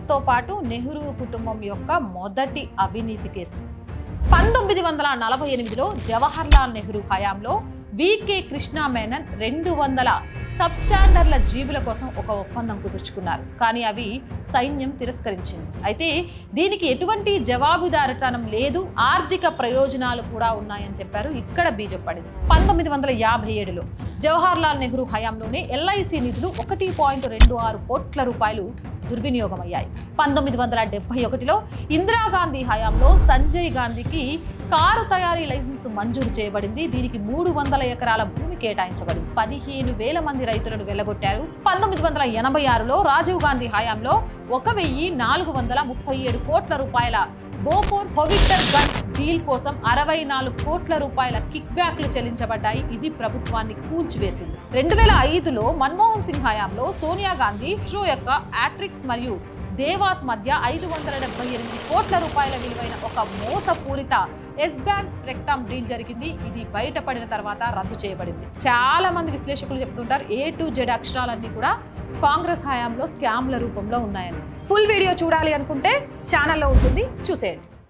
కాంగ్రెస్తో పాటు నెహ్రూ కుటుంబం యొక్క మొదటి అవినీతి కేసు. పంతొమ్మిది వందల నలభై ఎనిమిదిలో జవహర్లాల్ నెహ్రూ హయాంలో వికే కృష్ణా మేనన్ రెండు వందల సబ్స్టాండర్ల జీబుల కోసం ఒక ఒప్పందం కుదుర్చుకున్నారు. కానీ అవి సైన్యం తిరస్కరించింది. అయితే దీనికి ఎటువంటి జవాబుదారితనం లేదు ఆర్థిక ప్రయోజనాలు కూడా ఉన్నాయని చెప్పారు ఇక్కడ బీజం పడింది పంతొమ్మిది వందల యాభై ఏడులో జవహర్లాల్ నెహ్రూ హయాంలోనే ఎల్ఐసి నిధులు ఒకటి పాయింట్ రెండు ఆరు కోట్ల రూపాయలు దుర్వినియోగమయ్యాయి. పంతొమ్మిది వందల డెబ్బై ఒకటిలో ఇందిరాగాంధీ హయాంలో సంజయ్ గాంధీకి కారు తయారీ లైసెన్స్ మంజూరు చేయబడింది. దీనికి మూడు వందల ఎకరాల భూమి కేటాయించబడింది. పదిహేను వేల మంది రైతులను వెళ్ళగొట్టారు పంతొమ్మిది వందల ఎనభై ఆరులో రాజీవ్ గాంధీ హయాంలో ఒక వెయ్యి నాలుగు వందల ముప్పై ఏడు కోట్ల రూపాయల బోఫోర్ హొవిక్టర్ గన్ డీల్ కోసం అరవై నాలుగు కోట్ల రూపాయల కిక్ బ్యాక్లు చెల్లించబడ్డాయి. ఇది ప్రభుత్వాన్ని కూల్చివేసింది. రెండు వేల ఐదులో మన్మోహన్ సింగ్ హయాంలో సోనియా గాంధీ ఇస్రో యొక్క ఆట్రిక్స్ మరియు దేవాస్ మధ్య ఐదు వందల డెబ్బై ఎనిమిది కోట్ల రూపాయల విలువైన ఒక మోసపూరిత ఎస్ బ్యాంక్ స్ప్రెక్టమ్ డీల్ జరిగింది. ఇది బయటపడిన తర్వాత రద్దు చేయబడింది. చాలా మంది విశ్లేషకులు చెప్తుంటారు ఏ టు జెడ్ అక్షరాలన్నీ కూడా కాంగ్రెస్ హయాంలో స్కామ్ల రూపంలో ఉన్నాయని. ఫుల్ వీడియో చూడాలి అనుకుంటే ఛానల్లో ఉంటుంది చూసేయండి.